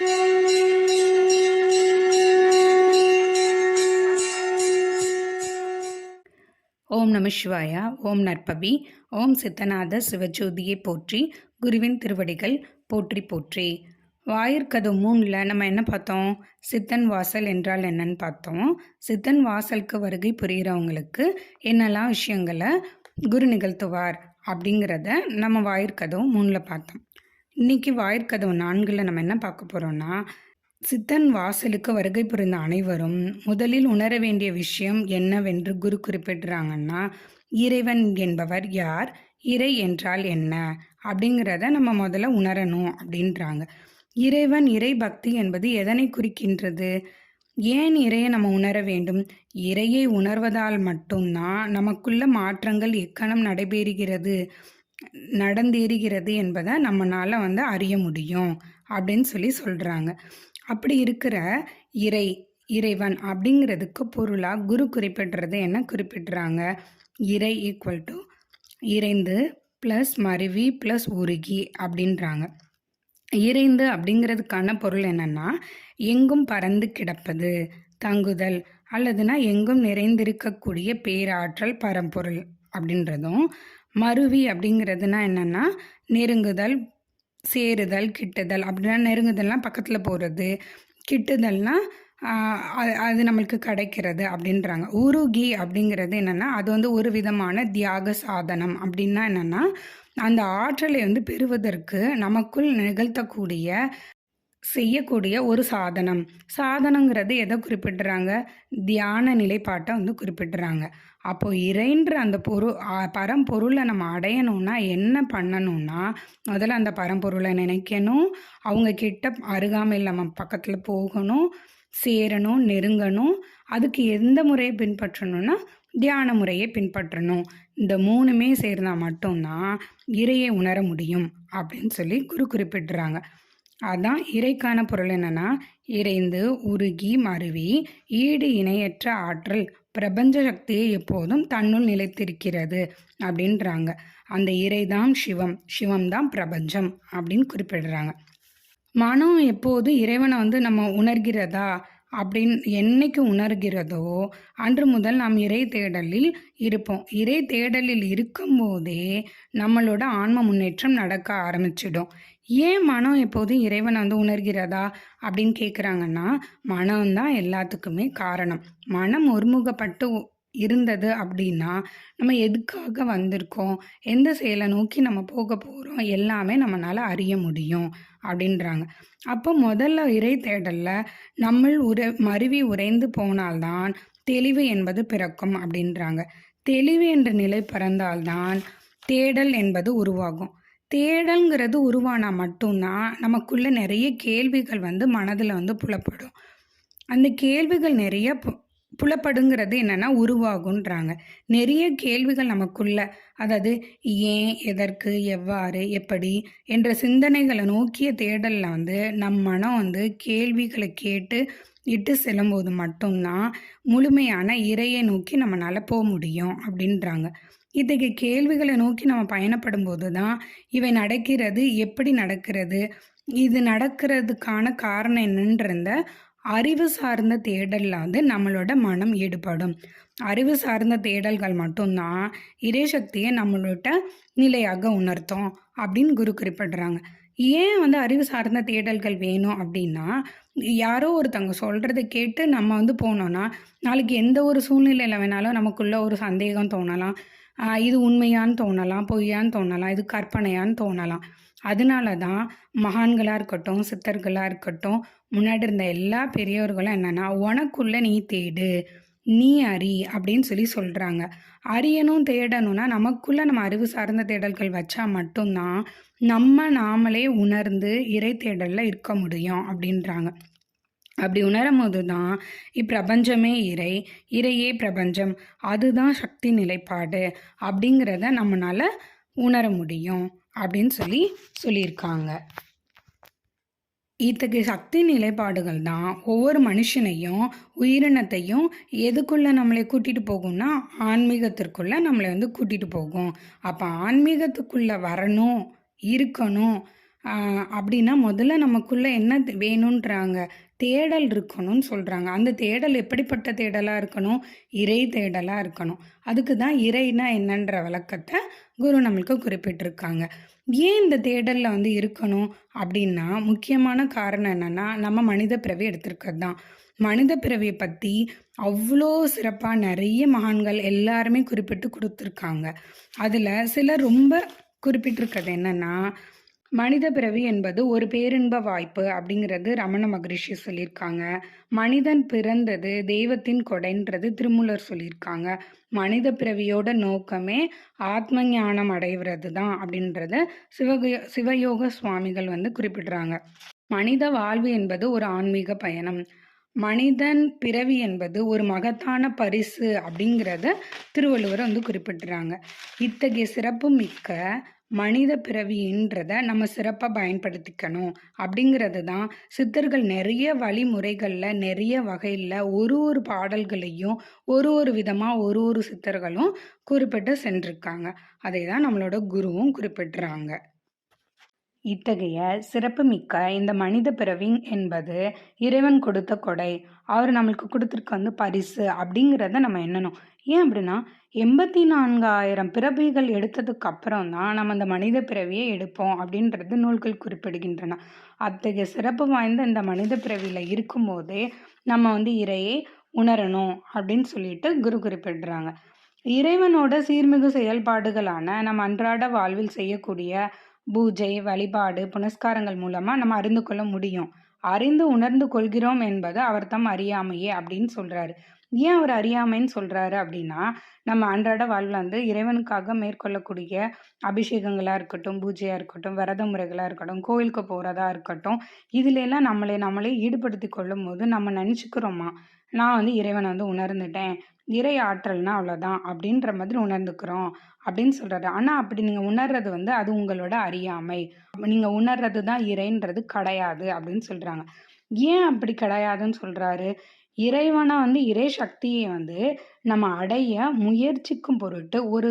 ஓம் நம சிவாயா ஓம் நற்பவி ஓம் சித்தநாத சிவஜோதியை போற்றி குருவின் திருவடிகள் போற்றி போற்றி. வாயிற்கது மூணில் நம்ம என்ன பார்த்தோம்? சித்தன் வாசல் என்றால் என்னன்னு பார்த்தோம். சித்தன் வாசலுக்கு வருகை புரிகிறவங்களுக்கு என்னெல்லாம் விஷயங்களை குரு நிகழ்த்துவார் அப்படிங்கிறத நம்ம வாயிற்கதவு மூணில் பார்த்தோம். இன்றைக்கி வாயிற்கதவு நான்கில் நம்ம என்ன பார்க்க போகிறோம்னா சித்தன் வாசலுக்கு வருகை புரிந்த அனைவரும் முதலில் உணர வேண்டிய விஷயம் என்னவென்று குரு குறிப்பிடுறாங்கன்னா இறைவன் என்பவர் யார்? இறை என்றால் என்ன? அப்படிங்கிறத நம்ம முதல்ல உணரணும் அப்படின்றாங்க. இறைவன் இறை பக்தி என்பது எதனை குறிக்கின்றது? ஏன் இறையை நம்ம உணர வேண்டும்? இறையை உணர்வதால் மட்டும்தான் நமக்குள்ள மாற்றங்கள் எக்கணம் நடைபெறுகிறது. நடந்தேறுகிறது என்பதை நம்மளால் வந்து அறிய முடியும் அப்படின்னு சொல்லி சொல்கிறாங்க அப்படி இருக்கிற இறை இறைவன் அப்படிங்கிறதுக்கு பொருளாக குரு குறிப்பிடுறது என்ன குறிப்பிடுறாங்க? இறை ஈக்குவல் டு இறைந்து ப்ளஸ் மருவி ப்ளஸ் உருகி அப்படின்றாங்க. இறைந்து அப்படிங்கிறதுக்கான பொருள் என்னென்னா எங்கும் பறந்து கிடப்பது தங்குதல் அல்லதுனா எங்கும் நிறைந்திருக்கக்கூடிய பேராற்றல் பரம்பொருள் அப்படின்றதும் மருவி அப்படிங்கிறதுனா என்னென்னா நெருங்குதல் சேருதல் கிட்டுதல் அப்படின்னா நெருங்குதல்னால் பக்கத்தில் போகிறது கிட்டுதல்னா அது நம்மளுக்கு கிடைக்கிறது அப்படின்றாங்க. உருகி அப்படிங்கிறது என்னென்னா அது வந்து ஒரு விதமான தியாக சாதனம் அப்படின்னா என்னென்னா அந்த ஆற்றலை வந்து பெறுவதற்கு நமக்குள் நிகழ்த்தக்கூடிய செய்யக்கூடிய ஒரு சாதனம். சாதனங்கிறது எதை குறிப்பிடுறாங்க? தியான நிலைப்பாட்டை வந்து குறிப்பிடுறாங்க. அப்போ இறைன்ற அந்த பொருள் பரம்பொருளை நம்ம அடையணும்னா என்ன பண்ணணும்னா முதல்ல அந்த பரம்பொருளை நினைக்கணும். அவங்க கிட்ட அருகாமையில் நம்ம பக்கத்தில் போகணும் சேரணும் நெருங்கணும். அதுக்கு எந்த முறையை பின்பற்றணும்னா தியான முறையை பின்பற்றணும். இந்த மூணுமே சேர்ந்தால் மட்டும்தான் இறையை உணர முடியும் அப்படின்னு சொல்லி குரு குறிப்பிடுறாங்க. அதான் இறைக்கான பொருள் என்னன்னா இறைந்து உருகி மருவி ஈடு இணையற்ற ஆற்றல் பிரபஞ்ச சக்தியை எப்போதும் தன்னுள் நிலைத்திருக்கிறது அப்படின்றாங்க. அந்த இறைதான் சிவம் சிவம் தான் பிரபஞ்சம் அப்படின்னு குறிப்பிடுறாங்க. மனம் எப்போது இறைவனை வந்து நம்ம உணர்கிறதா அப்படின்னு என்னைக்கு உணர்கிறதோ அன்று முதல் நாம் இறை தேடலில் இருப்போம். இறை தேடலில் இருக்கும்போதே நம்மளோட ஆன்ம முன்னேற்றம் நடக்க ஆரம்பிச்சிடும். ஏன் மனம் எப்போதும் இறைவனை வந்து உணர்கிறதா அப்படின்னு கேட்குறாங்கன்னா மனம்தான் எல்லாத்துக்குமே காரணம். மனம் ஒருமுகப்பட்டு இருந்தது அப்படின்னா நம்ம எதுக்காக வந்திருக்கோம்? எந்த செயலை நோக்கி நம்ம போக போகிறோம் எல்லாமே நம்மளால் அறிய முடியும் அப்படின்றாங்க. அப்போ முதல்ல இறை தேடலில் நம்ம உர மருவி உறைந்து போனால்தான் தெளிவு என்பது பிறக்கும் அப்படின்றாங்க. தெளிவு என்ற நிலை பிறந்தால்தான் தேடல் என்பது உருவாகும். தேடல்ங்கிறது உருவானா மட்டும்தான் நமக்குள்ளே நிறைய கேள்விகள் வந்து மனதில் வந்து புலப்படும். அந்த கேள்விகள் நிறைய புலப்படுங்கிறது என்னென்னா உருவாகுன்றாங்க நிறைய கேள்விகள் நமக்குள்ள அதாவது ஏன் எதற்கு எவ்வாறு எப்படி என்ற சிந்தனைகளை நோக்கிய தேடலில் வந்து நம் மனம் வந்து கேள்விகளை கேட்டு இட்டு செல்லும்போது மட்டும்தான் முழுமையான இறையை நோக்கி நம்மளால் போக முடியும் அப்படின்றாங்க. இத்தகைய கேள்விகளை நோக்கி நம்ம பயணப்படும் போது தான் இவை நடக்கிறது எப்படி நடக்கிறது இது நடக்கிறதுக்கான காரணம் என்னன்றத அறிவு சார்ந்த தேடலில் வந்து நம்மளோட மனம் ஈடுபடும். அறிவு சார்ந்த தேடல்கள் மட்டும்தான் இறைசக்தியை நம்மளோட நிலையாக உணர்த்தும் அப்படின்னு குரு குறிப்பிடுறாங்க. ஏன் வந்து அறிவு சார்ந்த தேடல்கள் வேணும் அப்படின்னா யாரோ ஒருத்தவங்க சொல்கிறத கேட்டு நம்ம வந்து போனோன்னா நாளைக்கு எந்த ஒரு சூழ்நிலையில் வேணாலும் நமக்குள்ள ஒரு சந்தேகம் தோணலாம். இது உண்மையான்னு தோணலாம் பொய்யான்னு தோணலாம் இது கற்பனையான்னு தோணலாம். அதனால தான் மகான்களாக இருக்கட்டும் சித்தர்களாக இருக்கட்டும் முன்னாடி இருந்த எல்லா பெரியவர்களும் என்னென்னா உனக்குள்ளே நீ தேடு நீ அறி அப்படின்னு சொல்லி சொல்கிறாங்க அறியணும் தேடணும்னா நமக்குள்ளே நம்ம அறிவு சார்ந்த தேடல்கள் வச்சா மட்டும்தான் நம்ம நாமளே உணர்ந்து இறை தேடலில் இருக்க முடியும் அப்படின்றாங்க. அப்படி உணரும் போது தான் இப்பிரபஞ்சமே இறை இறையே பிரபஞ்சம் அதுதான் சக்தி நிலைப்பாடு அப்படிங்கிறத நம்மளால் உணர முடியும் அப்படின்னு சொல்லி சொல்லியிருக்காங்க. இத்தகைய சக்தி நிலைப்பாடுகள் தான் ஒவ்வொரு மனுஷனையும் உயிரினத்தையும் எதுக்குள்ளே நம்மளை கூட்டிகிட்டு போகும்னா ஆன்மீகத்திற்குள்ளே நம்மளை வந்து கூட்டிகிட்டு போகும். அப்போ ஆன்மீகத்துக்குள்ளே வரணும் இருக்கணும் அப்படின்னா முதல்ல நமக்குள்ளே என்ன தே- வேணுன்றாங்க தேடல் இருக்கணும்னு சொல்கிறாங்க அந்த தேடல் எப்படிப்பட்ட தேடலாக இருக்கணும்? இறை தேடலாக இருக்கணும். அதுக்கு தான் இறைனா என்னன்ற விளக்கத்தை குரு நம்மளுக்கு குறிப்பிட்டிருக்காங்க. ஏன் இந்த தேடலில் வந்து இருக்கணும்? அப்படின்னா முக்கியமான காரணம் என்னென்னா நம்ம மனித பிறவி எடுத்திருக்கிறது தான். மனித பிறவியை பற்றி அவ்வளோ சிறப்பாக நிறைய மகான்கள் எல்லாருமே குறிப்பிட்டு கொடுத்துருக்காங்க. அதில் சிலர் ரொம்ப குறிப்பிட்டிருக்கிறது என்னென்னா மனித பிறவி என்பது ஒரு பேரின்ப வாய்ப்பு அப்படிங்கிறது ரமண மகரிஷி சொல்லியிருக்காங்க. மனிதன் பிறந்தது தெய்வத்தின் கொடைன்றது திருமூலர் சொல்லியிருக்காங்க. மனித பிறவியோட நோக்கமே ஆத்ம ஞானம் அடைகிறது தான் அப்படின்றத சிவக சிவயோக சுவாமிகள் வந்து குறிப்பிடுறாங்க. மனித வாழ்வு என்பது ஒரு ஆன்மீக பயணம். மனிதன் பிறவி என்பது ஒரு மகத்தான பரிசு அப்படிங்கிறத திருவள்ளுவர் வந்து குறிப்பிட்டுறாங்க. இத்தகைய சிறப்பு மிக்க மனித பிறவின்றத நம்ம சிறப்பாக பயன்படுத்திக்கணும். அப்படிங்கிறது தான் சித்தர்கள் நிறைய வழிமுறைகளில் நிறைய வகையில் ஒரு ஒரு பாடல்களையும் ஒரு ஒரு விதமாக ஒரு ஒரு சித்தர்களும் குறிப்பிட்டு சென்றிருக்காங்க. அதை தான் நம்மளோட குருவும் குறிப்பிட்டுறாங்க இத்தகைய சிறப்புமிக்க இந்த மனித பிறவி என்பது இறைவன் கொடுத்த கொடை. அவர் நம்மளுக்கு கொடுத்துருக்க வந்து பரிசு அப்படிங்கிறத நம்ம எண்ணணும். ஏன் அப்படின்னா எண்பத்தி நான்காயிரம் பிறவிகள் எடுத்ததுக்கு அப்புறம் தான் நம்ம அந்த மனித பிறவியை எடுப்போம் அப்படின்றது நூல்கள் குறிப்பிடுகின்றன. அத்தகைய சிறப்பு வாய்ந்த இந்த மனித பிறவியில் இருக்கும்போதே நம்ம வந்து இறையை உணரணும் அப்படின்னு சொல்லிட்டு குரு குறிப்பிடுறாங்க. இறைவனோட சீர்மிகு செயல்பாடுகளான நம்ம அன்றாட வாழ்வில் செய்யக்கூடிய பூஜை வழிபாடு புனஸ்காரங்கள் மூலமாக நம்ம அறிந்து கொள்ள முடியும். அறிந்து உணர்ந்து கொள்கிறோம் என்பது அவர் தம் அறியாமையே அப்படின்னு சொல்கிறாரு ஏன் அவர் அறியாமைன்னு சொல்கிறாரு அப்படின்னா நம்ம அன்றாட வாழ்வில் வந்து இறைவனுக்காக மேற்கொள்ளக்கூடிய அபிஷேகங்களாக இருக்கட்டும் பூஜையாக இருக்கட்டும் விரத முறைகளாக இருக்கட்டும் கோயிலுக்கு போகிறதா இருக்கட்டும் இதுலெல்லாம் நம்மளே நம்மளை நம்மளே ஈடுபடுத்தி கொள்ளும் போது நம்ம நினச்சிக்கிறோமா? நான் வந்து இறைவனை வந்து உணர்ந்துட்டேன். இறை ஆற்றல்னா அவ்வளோதான் அப்படின்ற மாதிரி உணர்ந்துக்கிறோம் அப்படின்னு சொல்கிறாரு ஆனால் அப்படி நீங்கள் உணர்றது வந்து அது உங்களோட அறியாமை. நீங்கள் உணர்றது தான் இறைன்றது கிடையாது அப்படின்னு சொல்கிறாங்க ஏன் அப்படி கிடையாதுன்னு சொல்கிறாரு இறைவனை வந்து இறை சக்தியை வந்து நம்ம அடைய முயற்சிக்கும் பொருட்டு ஒரு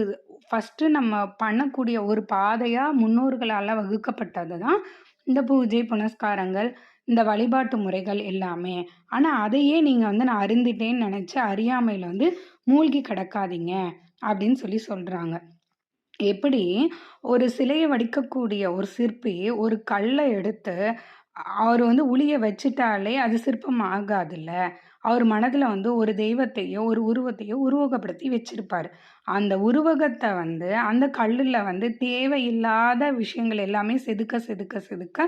ஃபஸ்ட்டு நம்ம பண்ணக்கூடிய ஒரு பாதையாக முன்னோர்களால் வகுக்கப்பட்டது தான் இந்த பூஜை புனஸ்காரங்கள் இந்த வழிபாட்டு முறைகள் எல்லாமே. ஆனால் அதையே நீங்கள் வந்து நான் அருந்திட்டேன்னு நினச்சி அறியாமையில் வந்து மூழ்கி கிடக்காதீங்க அப்படின்னு சொல்லி சொல்கிறாங்க எப்படி? ஒரு சிலையை வடிக்கக்கூடிய ஒரு சிற்பி ஒரு கல்லை எடுத்து அவர் வந்து உளியை வச்சிட்டாலே அது சிற்பம் ஆகாதுல்ல. அவர் மனதில் வந்து ஒரு தெய்வத்தையோ ஒரு உருவத்தையோ உருவகப்படுத்தி வச்சிருப்பார். அந்த உருவகத்தை வந்து அந்த கல்லில் வந்து தேவையில்லாத விஷயங்கள் எல்லாமே செதுக்க செதுக்க செதுக்க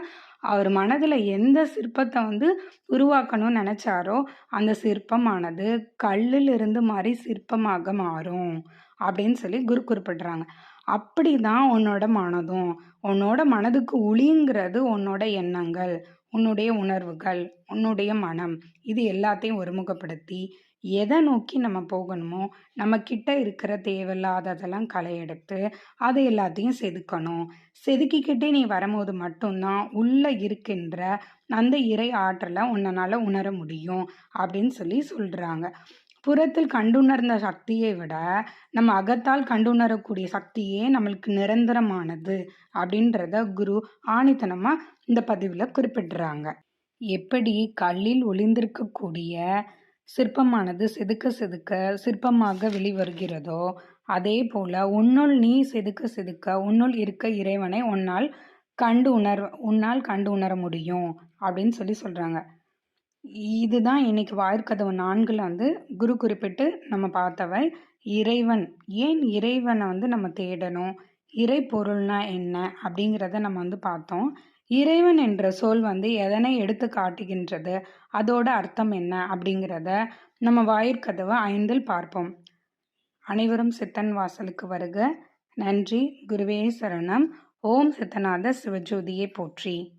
அவர் மனதில் எந்த சிற்பத்தை வந்து உருவாக்கணும்னு நினச்சாரோ அந்த சிற்பமானது கல்லில் இருந்து மாதிரி சிற்பமாக மாறும் அப்படின்னு சொல்லி குரு குறிப்பிடுறாங்க. அப்படி தான் உன்னோட மனதும். உன்னோட மனதுக்கு ஒளிங்கிறது உன்னோட எண்ணங்கள். உன்னுடைய உணர்வுகள் உன்னுடைய மனம் இது எல்லாத்தையும் ஒருமுகப்படுத்தி எதை நோக்கி நம்ம போகணுமோ நம்ம கிட்ட இருக்கிற தேவையில்லாததெல்லாம் களை எடுத்து அதை எல்லாத்தையும் செதுக்கணும். செதுக்கிக்கிட்டே நீ வரும்போது மட்டும்தான் உள்ளே இருக்கின்ற அந்த இறை ஆற்றலை உன்னால் உணர முடியும் அப்படின்னு சொல்லி சொல்கிறாங்க புறத்தில் கண்டுணர்ந்த சக்தியை விட நம்ம அகத்தால் கண்டுணரக்கூடிய சக்தியே நம்மளுக்கு நிரந்தரமானது அப்படின்றத குரு ஆணித்தனமாக இந்த பதிவில் குறிப்பிடுறாங்க. எப்படி கல்லில் ஒளிந்திருக்கக்கூடிய சிற்பமானது செதுக்க செதுக்க சிற்பமாக வெளிவருகிறதோ அதே போல் உன்னுள் நீ செதுக்க செதுக்க உன்னுள் இருக்க இறைவனை உன்னால் கண்டு உணர் உன்னால் கண்டு உணர முடியும் அப்படின்னு சொல்லி சொல்கிறாங்க இதுதான் இன்னைக்கு வாயிற்கதவு நான்கில் வந்து குரு குறிப்பிட்டு நம்ம பார்த்தவை. இறைவன் ஏன் இறைவனை வந்து நம்ம தேடணும்? இறை பொருள்னா என்ன? அப்படிங்கிறத நம்ம வந்து பார்த்தோம். இறைவன் என்ற சொல் வந்து எதனை எடுத்து காட்டுகின்றது? அதோட அர்த்தம் என்ன? அப்படிங்கிறத நம்ம வாயிற்கதவை ஐந்தில் பார்ப்போம். அனைவரும் சித்தன் வாசலுக்கு வருக. நன்றி. குருவே சரணம். ஓம் சித்தநாத சிவஜோதியை போற்றி.